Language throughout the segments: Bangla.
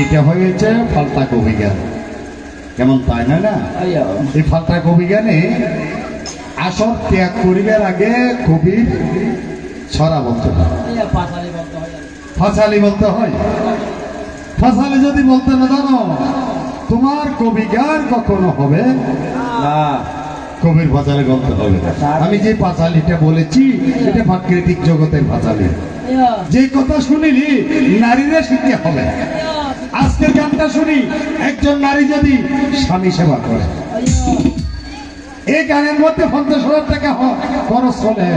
এটা হয়েছে ফালতা কবি কেমন তাই না না? এই ফালতা কবি গানে আসর ত্যাগ করিবার আগে কবির ছড়া বলতে হয় ফাঁসালি বলতে হয়। ফাঁসালি যদি বলতে না জানো, তোমার কবি গান কখনো হবে কবির ভাষালি বলতে হবে। আমি যে পাঁচালিটা বলেছি, এটা প্রাকৃতিক জগতের ভাষালি যে কথা শুনিলি নারীরা শিখতে হবে। আজকের গানটা শুনি, একজন নারী যদি স্বামী সেবা করে। এই গানের মধ্যে পঞ্চাশ হাজার টাকা খরচ হলে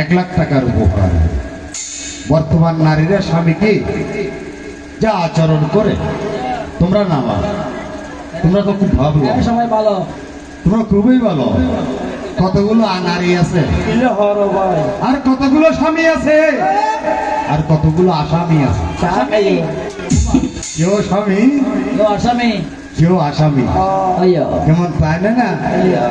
এক লাখ টাকার উপহার। বর্তমান নারীরা স্বামীকে যা আচরণ করে তোমরা নামা তোমরা তো খুব ভাবলো সময় ভালো। তোমরা খুবই ভালো। কতগুলো নারী আছে? আর কতগুলো স্বামী আছে? আর কতগুলো আসামি আছে? কেউ স্বামী? আসামি। কেউ আসামি। কেমন তাই না না?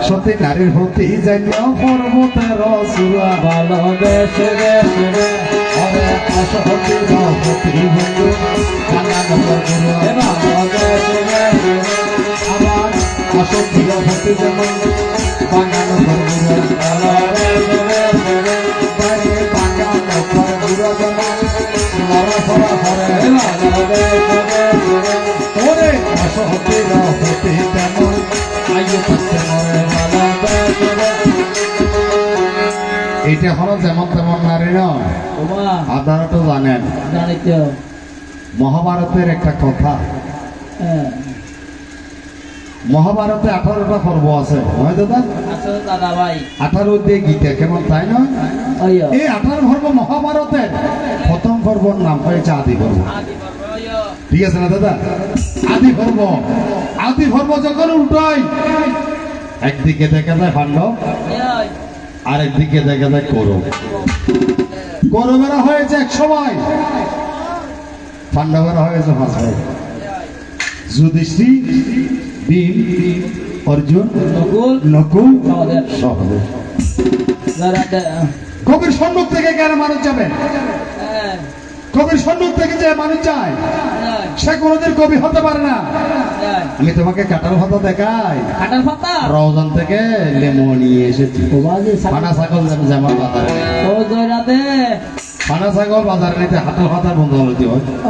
সত্যি নারীর প্রতি জান্য পর্বতের সুরা ভালোবেসে বেসে রে অরে আসহতি রহতি বন্ধু কালা নম্বর গুরু এ ভালোবেসে বেসে রে আবার আসহতি রহতি যেমন বাংলা নম্বর গুরু ভালোবেসে বেসে রে বাইরে বাংলা নম্বর গুরু যেমন নরফরা হরে এ ভালোবেসে বেসে রে ওরে আসহতি রহতি তেমন আইয়ে থাকতে মরে ভালোবেসে রে এইটা হলো যেমন তেমন নারী নয়। আপনারা তো জানেন। মহাভারতের একটা কথা। হ্যাঁ। মহাভারতে আঠারোটা পর্ব আছে নয় দাদা? দাদা ভাই। আঠারো দিয়ে গীতা কেমন তাই আইয়া এই আঠারো পর্ব মহাভারতের প্রথম পর্বর নাম হয়েছে আদি পর্ব। ঠিক আছে না দাদা? আদি পর্ব। আদি পর্ব যখন উল্টাই একদিকে দেখা যায় পাণ্ডব আর একদিকে দেখা যায় কৌরব। কৌরবেরা হয়েছে এক সময়। বেড়া হয়েছে পাঁচ ভাই যুধিষ্ঠি ভীম অর্জুন নকুল নকুল সহদেব। কবির সম্মুখ থেকে কেন মানুষ যাবে। হ্যাঁ। কবির সম্মুখ থেকে যে মানুষ যায় হ্যাঁ সে কোনোদিন কবি হতে পারে না। আমি তোমাকে কাটার ভাতা দেখাই। কাটার পাতা? রওজান থেকে লেমো নিয়ে এসেছি পানা ছাগল যেমন বাজারে। ও জয়রাতে। পানা ছাগল বাজারে নিতে হাটার ভাতার বন্ধ হয়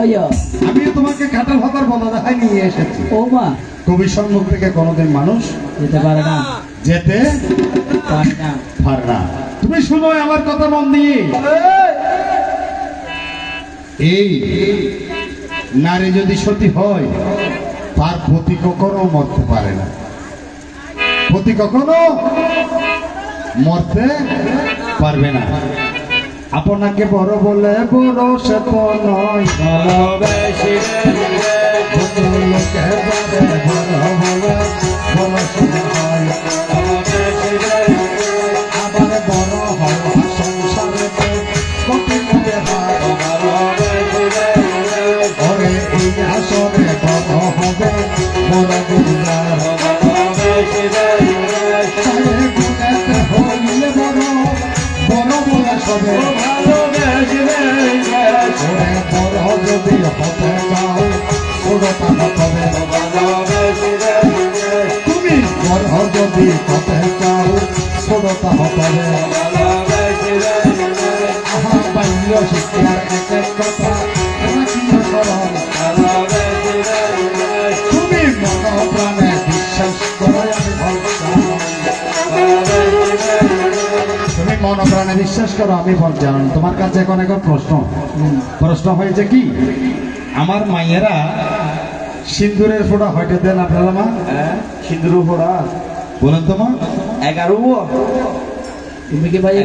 আইয়া আমি তোমাকে কাটার ভাতার বন্ধ দেখাই নিয়ে এসেছি। ও মা। কবির সম্মুখ থেকে কোনোদিন মানুষ যেতে পারে না। যেতে পারে না। পারে না। তুমি শুনো আমার কথা মন দিয়ে। এই নারী যদি সতী হয়, তার প্রতি কখনো মরতে পারে না। প্রতি কখনো মরতে পারবে না। আপনাকে বড় বলে বড় সে তো নয়। যদি হতে চাও ছোটটা হবে তুমি বড় যদি হতে চাও ছোটটা হবে আহা বাল্য শিক্ষার এক এক কথা তুমি মন প্রাণে বিশ্বাস করো আমি ভরসা তুমি মন প্রাণে বিশ্বাস করো আমি জানান তোমার কাছে এখন এখন প্রশ্ন। প্রশ্ন হয়েছে কি? আমার মাইয়েরা সিন্দুরের ফোড়া হয়তো দেন আপনারা মা? সিন্দুরের ফোড়া বলেন তো মা। এগারো তুমি কি ভাই